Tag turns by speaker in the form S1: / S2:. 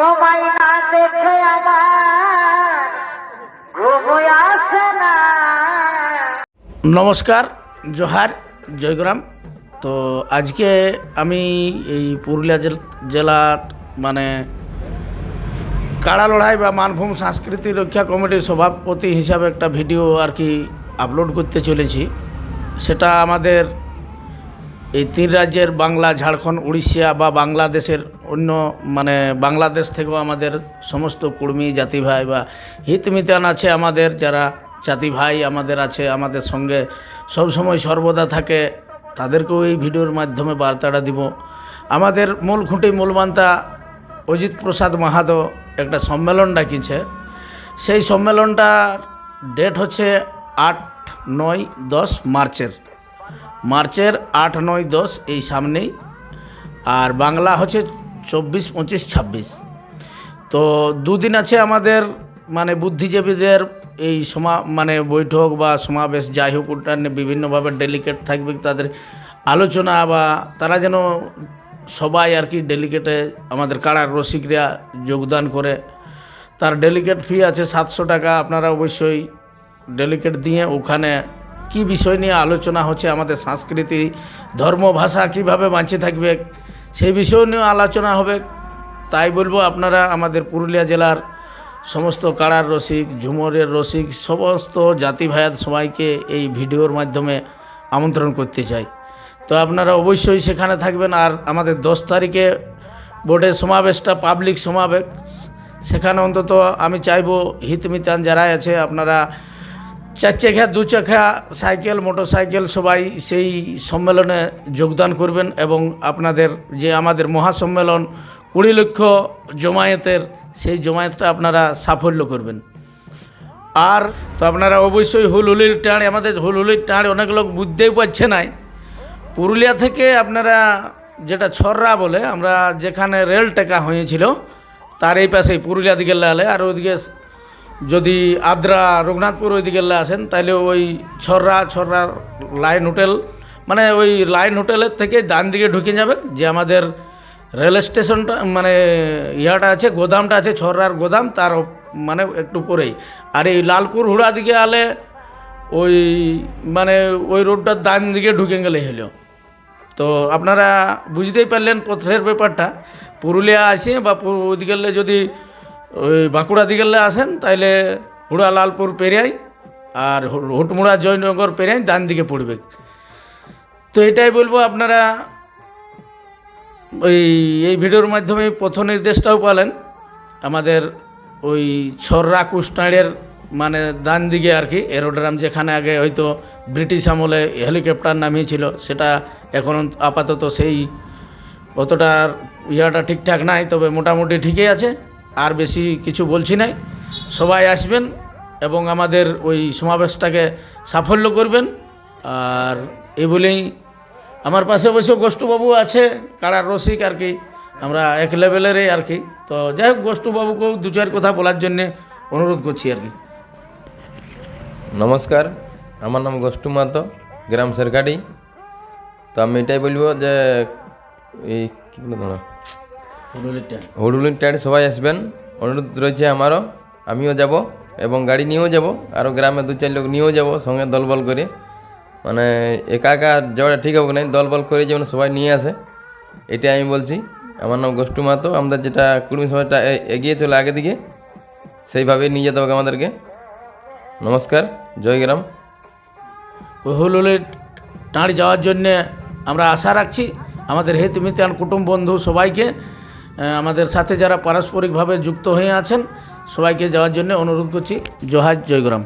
S1: তোমায় না দেখে
S2: নমস্কার, জোহার, জয়গ্রাম। তো আজকে আমি এই পুরুলিয়া জেলার মানে কাড়া লড়াই বা মানভূম সংস্কৃতি রক্ষা কমিটির সভাপতি হিসাবে একটা ভিডিও আর কি আপলোড করতে চলেছি। সেটা আমাদের এই তিন রাজ্যের বাংলা, ঝাড়খণ্ড, উড়িষ্যা বা বাংলাদেশের অন্য মানে বাংলাদেশ থেকেও আমাদের সমস্ত কুর্মী জাতি ভাই বা হিতমিতান আছে আমাদের, যারা জাতি ভাই আমাদের আছে, আমাদের সঙ্গে সব সময় সর্বদা থাকে, তাদেরকেও এই ভিডিওর মাধ্যমে বার্তাটা দিব। আমাদের মূল খুঁটি মূলমান্তা অজিত প্রসাদ মাহাতো একটা সম্মেলন ডাকিছে। সেই সম্মেলনটার ডেট হচ্ছে আট নয় দশ মার্চের। মার্চের আট নয় দশ এই সামনেই। আর বাংলা হচ্ছে চব্বিশ, পঁচিশ, ছাব্বিশ। তো দুদিন আছে আমাদের মানে বুদ্ধিজীবীদের এই সমা মানে বৈঠক বা সমাবেশ, যাই হোক নিয়ে বিভিন্নভাবে ডেলিকেট থাকবে তাদের আলোচনা বা তারা যেন সবাই আর কি ডেলিকেটে আমাদের কাড়ার রসিকরা যোগদান করে। তার ডেলিকেট ফি আছে সাতশো টাকা, আপনারা অবশ্যই ডেলিকেট দিয়ে ওখানে কি বিষয় নিয়ে আলোচনা হচ্ছে, আমাদের সংস্কৃতি, ধর্ম, ভাষা কীভাবে বাঁচিয়ে থাকবে সেই বিষয় নিয়ে আলোচনা হবে। তাই বলব আপনারা আমাদের পুরুলিয়া জেলার সমস্ত কাড়ার রসিক, ঝুমরের রসিক, সমস্ত জাতি ভাইয়াত সবাইকে এই ভিডিওর মাধ্যমে আমন্ত্রণ করতে চাই। তো আপনারা অবশ্যই সেখানে থাকবেন আর আমাদের দশ তারিখে বোর্ডের সমাবেশটা, পাবলিক সমাবেশ। সেখানে অন্তত আমি চাইব হিতমিতান যারা আছে, আপনারা চার চাকা দু চাকা সাইকেল মোটর সাইকেল সবাই সেই সম্মেলনে যোগদান করবেন এবং আপনাদের যে আমাদের মহাসম্মেলন কুড়ি লক্ষ জমায়েতের, সেই জমায়েতটা আপনারা সাফল্য করবেন। আর তো আপনারা অবশ্যই হুলহুলির টাঁড় আমাদের হুলহুলির টাঁড় অনেক লোক বুঝতেই পারছে নাই। পুরুলিয়া থেকে আপনারা যেটা ছররা বলে, আমরা যেখানে রেল টেকা হয়েছিল, তার এই পাশেই পুরুলিয়া দিকে লালে, আর ওইদিকে যদি আদ্রা রঘুনাথপুর ওই দিকে আসেন তাহলে ওই ছররা ছররার লাইন হোটেল মানে ওই লাইন হোটেলের থেকে ডান দিকে ঢুকে যাবে যে আমাদের রেল স্টেশনটা মানে ইয়াটা আছে, গোদামটা আছে, ছররার গোদাম, তার মানে একটু পরেই আর এই লালপুর হুড়া দিকে আলে ওই মানে ওই রোডটার ডান দিকে ঢুকে গেলে হলো। তো আপনারা বুঝতেই পারলেন পথের ব্যাপারটা। পুরুলিয়া আসে বা পু- ওইদিকে যদি ওই বাঁকুড়া দিকে আসেন, তাইলে হুড়া লালপুর পেরিয়াই আর হুটমুড়া জয়নগর পেরিয়াই ডান দিকে পড়বে। তো এটাই বলব আপনারা ওই, এই ভিডিওর মাধ্যমে পথ নির্দেশটাও পালেন। আমাদের ওই ছররা কুষ্টাঁড়ের মানে ডান দিকে আর কি, এরোড্রাম যেখানে আগে হয়তো ব্রিটিশ আমলে হেলিকপ্টার নামিয়েছিল, সেটা এখন আপাতত সেই অতটার ইয়াটা ঠিকঠাক নাই, তবে মোটামুটি ঠিকই আছে। আর বেশি কিছু বলছি নাই। সবাই আসবেন এবং আমাদের ওই সমাবেশটাকে সাফল্য করবেন। আর এই বলেই আমার পাশে অবশ্য গোষ্ঠবাবু আছে কাড়ার রসিক আর কি, আমরা এক লেভেলেরই আর কি। তো যাই হোক, গোষ্ঠবাবুকেও দু চার কথা বলার জন্যে অনুরোধ করছি আর কি।
S3: নমস্কার, আমার নাম গোষ্ঠু মাতো গ্রাম সরকারি তো আমি এটাই বলব যে, এই কী বলে হুডুলির টাইড সবাই আসবেন। অনুরোধ রয়েছে আমারও। আমিও যাব এবং গাড়ি নিয়েও যাব। আরও গ্রামে দু চার লোক নিয়েও যাব সঙ্গে দলবল করে। মানে একা একা যাওয়াটা ঠিক হবে না। দলবল করে যেমন সবাই নিয়ে আসে এটাই আমি বলছি। আমার নাম গোষ্ঠু মাতো আমাদের যেটা কুড়ি সময়টা এ- এগিয়ে চলে আগে দিকে সেইভাবেই নিয়ে যেতে হবে আমাদেরকে। নমস্কার। জয়গ্রাম
S2: ওই হুলুলির টাঁড় যাওয়ার জন্যে আমরা আশা রাখছি। আমাদের হেত মিতান কুটুম বন্ধু সবাইকে আমাদের সাথে যারা পারস্পরিকভাবে যুক্ত হয়ে আছেন সবাইকে যাওয়ার জন্য অনুরোধ করছি। জোহাজ জয়গ্রাম।